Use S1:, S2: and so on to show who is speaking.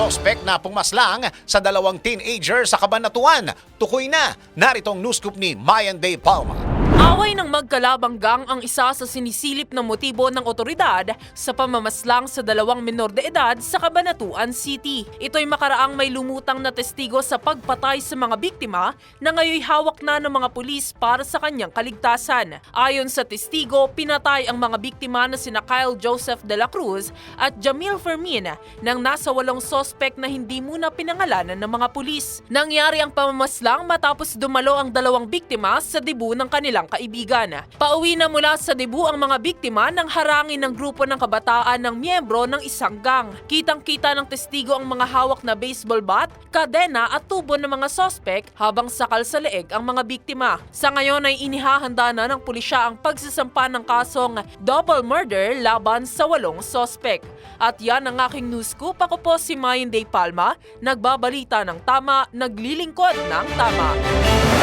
S1: sospek na pumaslang sa dalawang teenager sa Kabanatuan. Tukoy na, naritong news scoop ni Mayan Day Palma.
S2: Away ng magkalabang gang ang isa sa sinisilip na motibo ng otoridad sa pamamaslang sa dalawang menor de edad sa Cabanatuan City. Ito'y makaraang may lumutang na testigo sa pagpatay sa mga biktima na ngayoy hawak na ng mga pulis para sa kanyang kaligtasan. Ayon sa testigo, pinatay ang mga biktima na sina Kyle Joseph de la Cruz at Jamil Fermin nang nasa walong sospek na hindi muna pinangalanan ng mga pulis. Nangyari ang pamamaslang matapos dumalo ang dalawang biktima sa debu ng kanilang kaibigan. Pauwi na mula sa debu ang mga biktima nang harangin ng grupo ng kabataan ng miyembro ng isang gang. Kitang-kita ng testigo ang mga hawak na baseball bat, kadena at tubo ng mga sospek habang sakal sa leeg ang mga biktima. Sa ngayon ay inihahanda na ng pulisya ang pagsasampa ng kasong double murder laban sa walong sospek. At yan ang aking news scoop. Ako po si Mayan Day Palma, nagbabalita ng tama, naglilingkod ng tama.